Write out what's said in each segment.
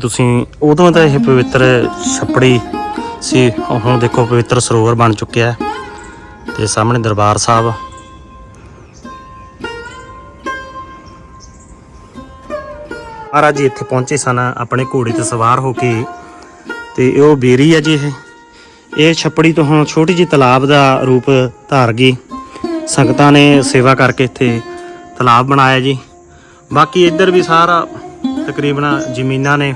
ਤੁਸੀਂ, ਉਦੋਂ ਤਾਂ ਇਹ ਪਵਿੱਤਰ ਛੱਪੜੀ ਸੀ ਹੁਣ ਦੇਖੋ ਪਵਿੱਤਰ ਸਰੋਵਰ ਬਣ ਚੁੱਕਿਆ ਹੈ। ਤੇ ਸਾਹਮਣੇ ਦਰਬਾਰ ਸਾਹਿਬ। ਮਹਾਰਾਜ ਜੀ ਇੱਥੇ ਪਹੁੰਚੇ ਸਨ, ਆਪਣੇ ਘੋੜੇ ਤੇ ਸਵਾਰ ਹੋ ਕੇ। ਤੇ ਉਹ ਬੇਰੀ ਹੈ ਜੀ ਇਹ। ਇਹ ਛੱਪੜੀ ਤੋਂ ਹੁਣ ਛੋਟੀ ਜਿਹੀ ਤਲਾਬ ਦਾ ਰੂਪ ਧਾਰ ਗਈ। ਸੰਗਤਾਂ ਨੇ ਸੇਵਾ ਕਰਕੇ ਇੱਥੇ ਤਲਾਬ ਬਣਾਇਆ ਜੀ। ਬਾਕੀ ਇੱਧਰ ਵੀ ਸਾਰਾ ਤਕਰੀਬਨ ਜ਼ਮੀਨਾਂ ਨੇ।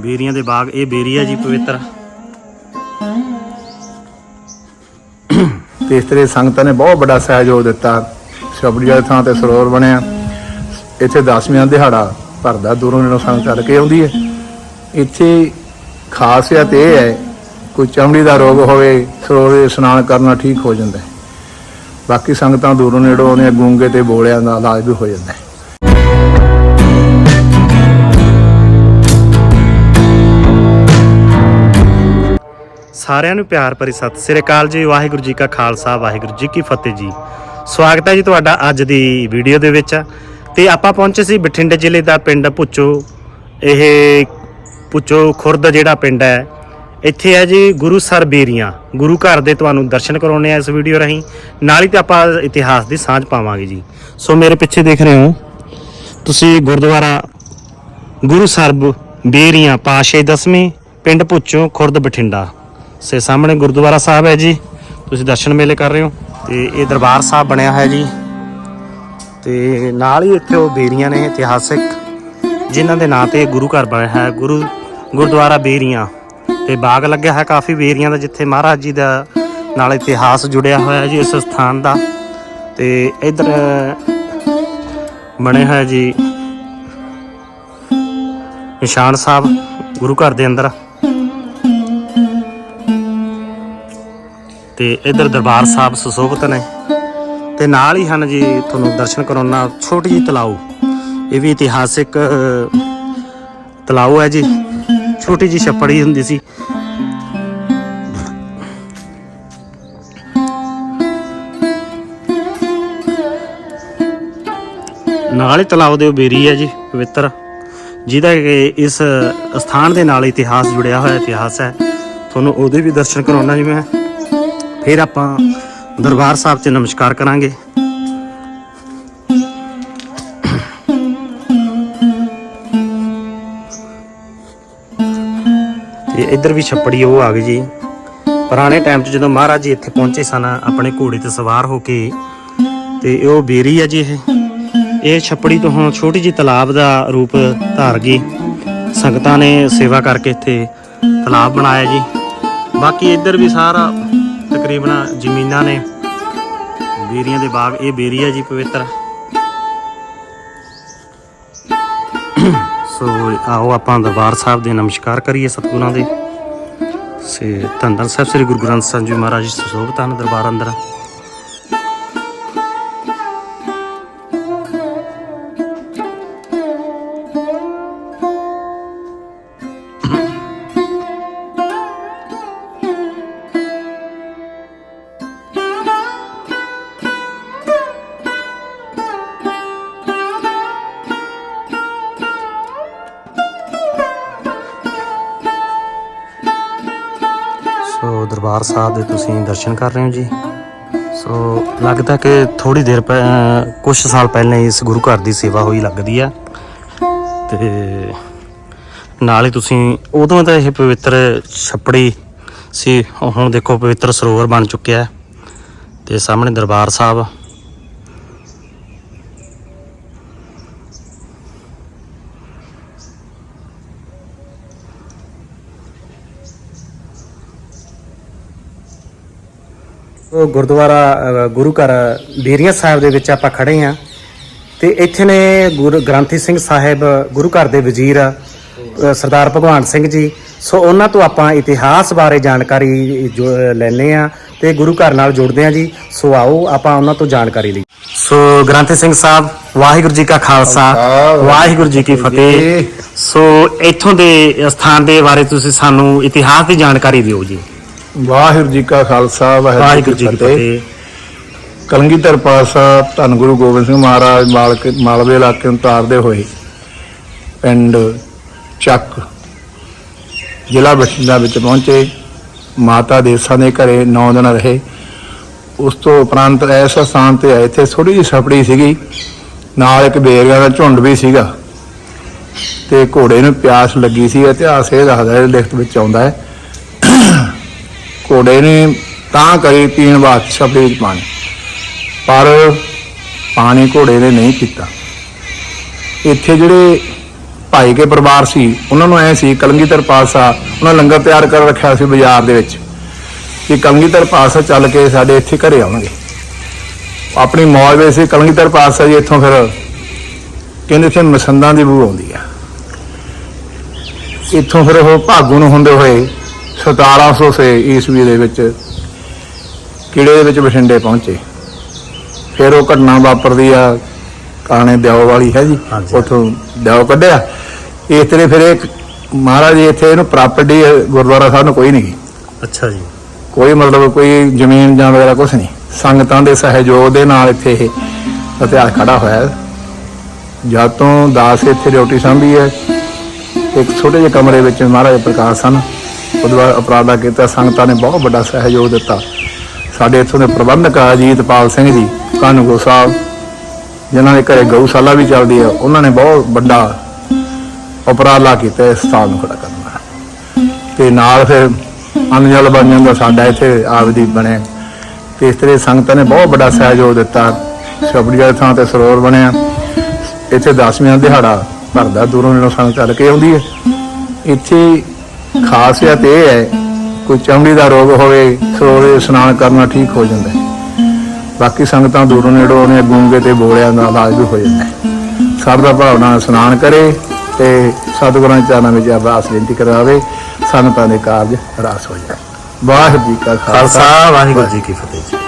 ਬੇਰੀਆਂ ਦੇ ਬਾਗ ਇਹ ਬੇਰੀ ਹੈ ਜੀ ਪਵਿੱਤਰ। ਤੇ ਇਸ ਤਰ੍ਹਾਂ ਸੰਗਤਾਂ ਨੇ ਬਹੁਤ ਵੱਡਾ ਸਹਿਯੋਗ ਦਿੱਤਾ। ਛਬੜੀ ਵਾਲੀ ਥਾਂ ਤੇ ਸਰੋਵਰ ਬਣਿਆ। ਇੱਥੇ ਦਸਵੀਂ ਦਿਹਾੜਾ ਭਰਦਾ ਦੂਰੋਂ ਨੇੜੋਂ ਸੰਗਤ ਚੱਲ ਕੇ ਆਉਂਦੀ ਹੈ। ਇੱਥੇ ਖਾਸੀਅਤ ਇਹ ਹੈ ਕੋਈ ਚਮੜੀ ਦਾ ਰੋਗ ਹੋਵੇ ਸਰੋਵਰ ਦੇ ਇਸ਼ਨਾਨ ਕਰਨਾ ਠੀਕ ਹੋ ਜਾਂਦਾ ਹੈ। ਬਾਕੀ ਸੰਗਤਾਂ ਦੂਰੋਂ ਨੇੜੋਂ ਆਉਂਦੀਆਂ ਗੂੰਗੇ ਤੇ ਬੋਲਿਆਂ ਦਾ ਇਲਾਜ ਵੀ ਹੋ ਜਾਂਦਾ ਹੈ। ਸਾਰਿਆਂ ਨੂੰ ਪਿਆਰ ਭਰੀ ਸਤਿ ਸ੍ਰੀ ਅਕਾਲ ਜੀ, ਵਾਹਿਗੁਰੂ ਜੀ ਕਾ ਖਾਲਸਾ, ਵਾਹਿਗੁਰੂ ਜੀ ਕੀ ਫਤਿਹ ਜੀ। ਸਵਾਗਤ ਹੈ ਜੀ ਤੁਹਾਡਾ ਅੱਜ ਦੀ ਵੀਡੀਓ ਦੇ ਵਿੱਚ। ਤੇ ਆਪਾਂ ਪਹੁੰਚੇ ਸੀ ਬਠਿੰਡੇ ਜ਼ਿਲ੍ਹੇ ਦਾ ਪਿੰਡ ਪੁੱਚੋ ਇਹ ਪੁੱਚੋ ਖੁਰਦ ਜਿਹੜਾ ਪਿੰਡ ਹੈ, ਇੱਥੇ ਹੈ ਜੀ ਗੁਰੂ ਸਰ ਬੇਰੀਆਂ। ਗੁਰੂ ਘਰ ਦੇ ਤੁਹਾਨੂੰ ਦਰਸ਼ਨ ਕਰਾਉਣੇ ਆ ਇਸ ਵੀਡੀਓ ਰਾਹੀਂ। ਨਾਲ ਹੀ ਤੇ ਆਪਾਂ ਇਤਿਹਾਸ ਦੀ ਸਾਂਝ ਪਾਵਾਂਗੇ ਜੀ। ਸੋ ਮੇਰੇ ਪਿੱਛੇ ਦੇਖ ਰਹੇ ਹੋ, ਤੁਸੀਂ ਗੁਰਦੁਆਰਾ ਗੁਰੂ ਸਰਬ ਬੇਰੀਆਂ ਪਾਸ਼ੇ ਦਸਵੀਂ ਪਿੰਡ ਪੁੱਚੋ ਖੁਰਦ ਬਠਿੰਡਾ। ਸੇ ਸਾਹਮਣੇ ਗੁਰਦੁਆਰਾ ਸਾਹਿਬ ਹੈ ਜੀ। ਤੁਸੀਂ ਦਰਸ਼ਨ ਮੇਲੇ ਕਰ ਰਹੇ ਹੋ। ਤੇ ਇਹ ਦਰਬਾਰ ਸਾਹਿਬ ਬਣਿਆ ਹੈ ਜੀ। ਤੇ ਨਾਲ ਹੀ ਇੱਥੇ ਉਹ ਬੇਰੀਆਂ ਨੇ ਇਤਿਹਾਸਿਕ, ਜਿਨ੍ਹਾਂ ਦੇ ਨਾਂ ਤੇ ਗੁਰੂ ਘਰ ਬਣਿਆ ਹੈ। ਗੁਰੂ ਗੁਰਦੁਆਰਾ ਬੇਰੀਆਂ। ਤੇ ਬਾਗ ਲੱਗਿਆ ਹੈ ਕਾਫੀ ਬੇਰੀਆਂ ਦਾ, ਜਿੱਥੇ ਮਹਾਰਾਜ ਜੀ ਦਾ ਨਾਲ ਇਤਿਹਾਸ ਜੁੜਿਆ ਹੋਇਆ ਜੀ ਇਸ ਸਥਾਨ ਦਾ। ਤੇ ਇਧਰ ਬਣਿਆ ਹੋਇਆ ਜੀ ਨਿਸ਼ਾਨ ਸਾਹਿਬ ਗੁਰੂ ਘਰ ਦੇ ਅੰਦਰ। ਤੇ ਇਧਰ ਦਰਬਾਰ ਸਾਹਿਬ ਸੁਸ਼ੋਭਿਤ ਨੇ। ਤੇ ਨਾਲ ਹੀ ਹਨ ਜੀ ਤੁਹਾਨੂੰ ਦਰਸ਼ਨ ਕਰਾਉਣਾ ਛੋਟੀ ਜਿਹੀ ਤਲਾਉ ਇਹ ਵੀ ਇਤਿਹਾਸਿਕ ਤਲਾਉ ਹੈ ਜੀ। ਛੋਟੀ ਜਿਹੀ ਛੱਪੜੀ ਹੁੰਦੀ ਸੀ। ਨਾਲ ਹੀ ਤਲਾਉ ਦੇ ਬੇਰੀ ਹੈ ਜੀ ਪਵਿੱਤਰ। ਜਿਹਦਾ ਕਿ ਇਸ ਸਥਾਨ ਦੇ ਨਾਲ ਇਤਿਹਾਸ ਜੁੜਿਆ ਹੋਇਆ ਇਤਿਹਾਸ ਹੈ। ਤੁਹਾਨੂੰ ਉਹਦੇ ਵੀ ਦਰਸ਼ਨ ਕਰਾਉਣਾ ਜੀ ਮੈਂ। ਫਿਰ ਆਪਾਂ ਦਰਬਾਰ ਸਾਹਿਬ 'ਚ ਨਮਸਕਾਰ ਕਰਾਂਗੇ। ਤੇ ਇੱਧਰ ਵੀ ਛੱਪੜੀ ਉਹ ਆ ਗਈ ਜੀ। ਪੁਰਾਣੇ ਟਾਈਮ 'ਚ ਜਦੋਂ ਮਹਾਰਾਜ ਜੀ ਇੱਥੇ ਪਹੁੰਚੇ ਸਨ, ਆਪਣੇ ਘੋੜੇ ਤੇ ਸਵਾਰ ਹੋ ਕੇ, ਤੇ ਉਹ ਬੇਰੀ ਹੈ ਜੀ ਇਹ। ਇਹ ਛੱਪੜੀ ਤੋਂ ਹੁਣ ਛੋਟੀ ਜਿਹੀ ਤਲਾਬ ਦਾ ਰੂਪ ਧਾਰ ਗਈ। ਸੰਗਤਾਂ ਨੇ ਸੇਵਾ ਕਰਕੇ ਇੱਥੇ ਤਲਾਬ ਬਣਾਇਆ ਜੀ। ਬਾਕੀ ਇੱਧਰ ਵੀ ਸਾਰਾ ਤਕਰੀਬਨ ਜ਼ਮੀਨਾਂ ਨੇ ਬੇਰੀਆਂ ਦੇ ਬਾਗ, ਇਹ ਬੇਰੀ ਹੈ ਜੀ ਪਵਿੱਤਰ। ਸੋ ਆਓ ਆਪਾਂ ਦਰਬਾਰ ਸਾਹਿਬ ਦੇ ਨਮਸਕਾਰ ਕਰੀਏ ਸਤਿਗੁਰਾਂ ਦੇ। ਸੇ ਧੰਨ ਧੰਨ ਸਾਹਿਬ, ਸ੍ਰੀ ਗੁਰੂ ਗ੍ਰੰਥ ਸਾਹਿਬ ਜੀ ਮਹਾਰਾਜ ਜੀ, ਸੁਸ਼ੋਭਿਤ ਦਰਬਾਰ ਅੰਦਰ। ਦਰਬਾਰ ਸਾਹਿਬ ਦੇ ਤੁਸੀਂ ਦਰਸ਼ਨ ਕਰ ਰਹੇ ਹੋ ਜੀ। ਸੋ ਲੱਗਦਾ ਕਿ ਥੋੜੀ ਦੇਰ ਪਹਿ ਕੁਝ ਸਾਲ ਪਹਿਲਾਂ ਹੀ ਇਸ ਗੁਰੂ ਘਰ ਦੀ ਸੇਵਾ ਹੋਈ ਲੱਗਦੀ ਆ। ਤੇ ਨਾਲ ਹੀ ਤੁਸੀਂ, ਉਦੋਂ ਤਾਂ ਇਹ ਪਵਿੱਤਰ ਛੱਪੜੀ ਸੀ, ਹੁਣ ਦੇਖੋ ਪਵਿੱਤਰ ਸਰੋਵਰ ਬਣ ਚੁੱਕਿਆ। ਹੈ ਤੇ ਸਾਹਮਣੇ ਦਰਬਾਰ ਸਾਹਿਬ। ਉਹ ਗੁਰਦੁਆਰਾ ਗੁਰੂ ਘਰ ਬੇਰੀਆਂ ਸਾਹਿਬ ਦੇ ਵਿੱਚ ਆਪਾਂ ਖੜੇ ਆ ਤੇ ਇੱਥੇ ਨੇ ਗੁਰੂ ਗ੍ਰੰਥੀ ਸਿੰਘ ਸਾਹਿਬ ਗੁਰੂ ਘਰ ਦੇ ਵਜ਼ੀਰ ਸਰਦਾਰ ਭਗਵਾਨ ਸਿੰਘ ਜੀ। ਸੋ ਉਹਨਾਂ ਤੋਂ ਆਪਾਂ ਇਤਿਹਾਸ ਬਾਰੇ ਜਾਣਕਾਰੀ ਲੈਣੇ ਆ ਤੇ ਗੁਰੂ ਘਰ ਨਾਲ ਜੁੜਦੇ ਆ ਜੀ। ਸੋ ਆਓ ਆਪਾਂ ਉਹਨਾਂ ਤੋਂ ਜਾਣਕਾਰੀ ਲਈ। ਸੋ ਗ੍ਰੰਥੀ ਸਿੰਘ ਸਾਹਿਬ ਵਾਹਿਗੁਰੂ ਜੀ ਕਾ ਖਾਲਸਾ ਵਾਹਿਗੁਰੂ ਜੀ ਕੀ ਫਤਿਹ। ਸੋ ਇੱਥੋਂ ਦੇ ਸਥਾਨ ਦੇ ਬਾਰੇ ਤੁਸੀਂ ਸਾਨੂੰ ਇਤਿਹਾਸ ਦੀ ਜਾਣਕਾਰੀ ਦਿਓ ਜੀ। ਵਾਹਿਗੁਰੂ ਜੀ ਕਾ ਖਾਲਸਾ ਵਾਹਿਗੁਰੂ ਜੀ ਕੀ ਫਤਿਹ। ਕਲਗੀਧਰ ਪਾਸਾ ਧੰਨ ਗੁਰੂ ਗੋਬਿੰਦ ਸਿੰਘ ਮਹਾਰਾਜ ਮਾਲਕ ਮਾਲਵੇ ਇਲਾਕੇ ਨੂੰ ਤਾਰਦੇ ਹੋਏ ਪਿੰਡ ਚੱਕ ਜ਼ਿਲ੍ਹਾ ਬਠਿੰਡਾ ਵਿੱਚ ਪਹੁੰਚੇ। ਮਾਤਾ ਦੇਸਾਂ ਦੇ ਘਰੇ 9 ਦਿਨ ਰਹੇ। ਉਸ ਤੋਂ ਉਪਰੰਤ ਇਸ ਸਥਾਨ ਤੇ ਆਏ। ਇੱਥੇ ਥੋੜੀ ਜਿਹੀ ਛਪੜੀ ਸੀਗੀ। ਨਾਲ ਇੱਕ ਬੇਰੀਆਂ ਦਾ ਝੁੰਡ ਵੀ ਸੀਗਾ। ਤੇ ਘੋੜੇ ਨੂੰ ਪਿਆਸ ਲੱਗੀ ਸੀ। ਇਤਿਹਾਸ ਇਹ ਦੱਸਦਾ ਹੈ ਲਿਖਤ ਵਿੱਚ ਆਉਂਦਾ ਹੈ। ਘੋੜੇ ਨੇ ਤਾਂ ਕਰੀ ਪੀਣ ਵਾਸਤੇ ਛਪੜੀ ਪਾਣੀ। ਪਰ ਪਾਣੀ ਘੋੜੇ ਨੇ ਨਹੀਂ ਪੀਤਾ। ਇੱਥੇ ਜਿਹੜੇ ਭਾਈ ਕੇ ਪਰਿਵਾਰ ਸੀ, ਉਹਨਾਂ ਨੂੰ ਐ ਸੀ, ਕਲੰਗੀਧਰ ਪਾਸਾ ਉਹਨਾਂ ਲੰਗਰ ਤਿਆਰ ਕਰ ਰੱਖਿਆ ਸੀ ਬਾਜ਼ਾਰ ਦੇ ਵਿੱਚ ਕਿ ਕਲੰਗੀਧਰ ਪਾਸਾ ਚੱਲ ਕੇ ਸਾਡੇ ਇੱਥੇ ਘਰੇ ਆਉਣਗੇ। ਆਪਣੀ ਮੌਜ ਵਿੱਚ ਸੀ, ਕਲੰਗੀਧਰ ਪਾਸਾ ਜੀ ਇੱਥੋਂ ਫਿਰ ਕਹਿੰਦੇ ਇੱਥੇ ਮਸੰਦਾਂ ਦੀ ਬੂ ਆਉਂਦੀ ਆ। ਇੱਥੋਂ ਫਿਰ ਉਹ ਭਾਗੂ ਨੂੰ ਹੁੰਦੇ ਹੋਏ 1700 ਈਸਵੀ ਦੇ ਵਿੱਚ ਕਿਲੇ ਦੇ ਵਿੱਚ ਬਠਿੰਡੇ ਪਹੁੰਚੇ। ਫਿਰ ਉਹ ਘਟਨਾ ਵਾਪਰਦੀ ਆ ਕਾਣੇ ਦਿਓ ਵਾਲੀ ਹੈ ਜੀ। ਉਥੋਂ ਦਿਓ ਕੱਢਿਆ। ਇਸ ਤਰ੍ਹਾਂ ਫਿਰ ਇੱਕ ਮਹਾਰਾਜ ਇੱਥੇ ਇਹਨੂੰ ਪ੍ਰਾਪਰਟੀ ਗੁਰਦੁਆਰਾ ਸਾਹਿਬ ਨੂੰ ਕੋਈ ਨਹੀਂ। ਅੱਛਾ ਜੀ। ਕੋਈ ਮਤਲਬ ਕੋਈ ਜ਼ਮੀਨ ਜਾਂ ਵਗੈਰਾ ਕੁਝ ਨਹੀਂ। ਸੰਗਤਾਂ ਦੇ ਸਹਿਯੋਗ ਦੇ ਨਾਲ ਇੱਥੇ ਇਹ ਇਤਿਹਾਸ ਖੜਾ ਹੋਇਆ ਹੈ। ਜਦ ਤੋਂ ਦਾਸ ਇੱਥੇ ਡਿਊਟੀ ਸੰਭੀ ਹੈ ਇੱਕ ਛੋਟੇ ਜਿਹੇ ਕਮਰੇ ਵਿੱਚ ਮਹਾਰਾਜ ਪ੍ਰਕਾਸ਼ ਸਨ। ਉਹਦੇ ਬਾਅਦ ਅਪਰਾਧਾ ਕੀਤਾ, ਸੰਗਤਾਂ ਨੇ ਬਹੁਤ ਵੱਡਾ ਸਹਿਯੋਗ ਦਿੱਤਾ। ਸਾਡੇ ਇੱਥੋਂ ਦੇ ਪ੍ਰਬੰਧਕ ਅਜੀਤਪਾਲ ਸਿੰਘ ਜੀ, ਕਾਨੂੰਗੋ ਸਾਹਿਬ, ਜਿਨ੍ਹਾਂ ਦੇ ਘਰੇ ਗਊਸ਼ਾਲਾ ਵੀ ਚੱਲਦੀ ਹੈ ਉਹਨਾਂ ਨੇ ਬਹੁਤ ਵੱਡਾ ਉਪਰਾਲਾ ਕੀਤਾ ਇਸ ਸਥਾਨ ਨੂੰ ਖੜਾ ਕਰਨ ਦਾ। ਤੇ ਨਾਲ ਫਿਰ ਅਨਜਲ ਬਣ ਜਾਂਦਾ ਸਾਡਾ ਇੱਥੇ ਆਪਦੀ ਬਣੇ। ਤੇ ਇਸ ਤਰ੍ਹਾਂ ਸੰਗਤਾਂ ਨੇ ਬਹੁਤ ਵੱਡਾ ਸਹਿਯੋਗ ਦਿੱਤਾ। ਛਬੜੀ ਵਾਲੀ ਥਾਂ ਤੇ ਸਰੋਵਰ ਬਣਿਆ। ਇੱਥੇ ਦਸਵੀਂ ਦਾ ਦਿਹਾੜਾ ਭਰਦਾ ਦੂਰੋਂ ਨੇੜੋਂ ਸੰਗਤ ਚੱਲ ਕੇ ਆਉਂਦੀ ਹੈ। ਇੱਥੇ ਖਾਸੀਅਤ ਇਹ ਹੈ ਕੋਈ ਚਮੜੀ ਦਾ ਰੋਗ ਹੋਵੇ ਦੇ ਇਸ਼ਨਾਨ ਕਰਨਾ ਠੀਕ ਹੋ ਜਾਂਦਾ ਬਾਕੀ ਸੰਗਤਾਂ ਦੂਰੋਂ ਨੇੜੋਂ ਨੇ ਗੂੰਗੇ ਤੇ ਬੋਲਿਆਂ ਦਾ ਇਲਾਜ ਵੀ ਹੋ ਜਾਂਦਾ ਹੈ। ਸਰਦਾ ਭਾਵਨਾ ਇਸ਼ਨਾਨ ਕਰੇ ਤੇ ਸਤਿਗੁਰਾਂ ਦੇ ਚਰਨਾਂ ਵਿੱਚ ਅਰਦਾਸ ਬੇਨਤੀ ਕਰਾਵੇ ਸੰਗਤਾਂ ਦੇ ਕਾਰਜ ਰਾਸ ਹੋ ਜਾਣ। ਵਾਹਿਗੁਰੂ ਜੀ ਕਾ ਖਾਲਸਾ। ਵਾਹਿਗੁਰੂ ਜੀ ਕੀ ਫਤਿਹ